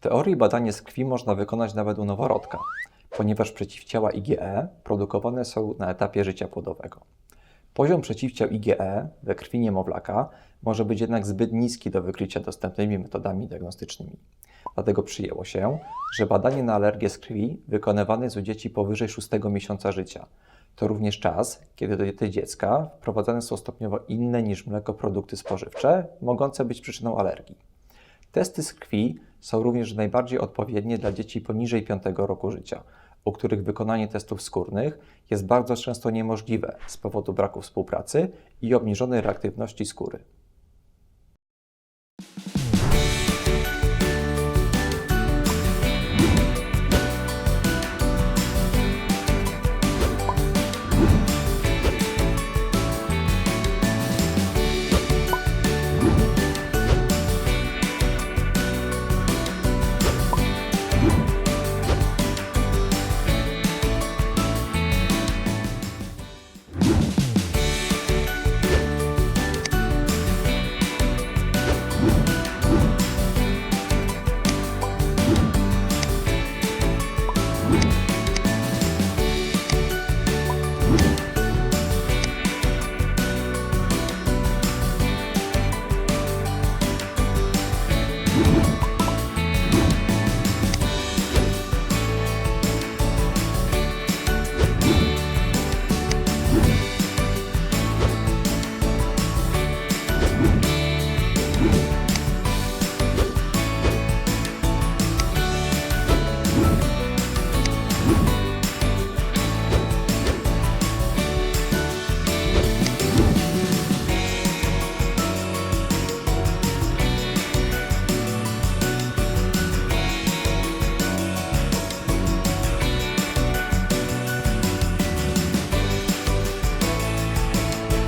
teorii badanie z krwi można wykonać nawet u noworodka, ponieważ przeciwciała IgE produkowane są na etapie życia płodowego. Poziom przeciwciał IgE we krwi niemowlaka może być jednak zbyt niski do wykrycia dostępnymi metodami diagnostycznymi. Dlatego przyjęło się, że badanie na alergię z krwi wykonywane jest u dzieci powyżej 6 miesiąca życia. To również czas, kiedy do diety dziecka wprowadzane są stopniowo inne niż mleko produkty spożywcze, mogące być przyczyną alergii. Testy z krwi są również najbardziej odpowiednie dla dzieci poniżej 5 roku życia, u których wykonanie testów skórnych jest bardzo często niemożliwe z powodu braku współpracy i obniżonej reaktywności skóry.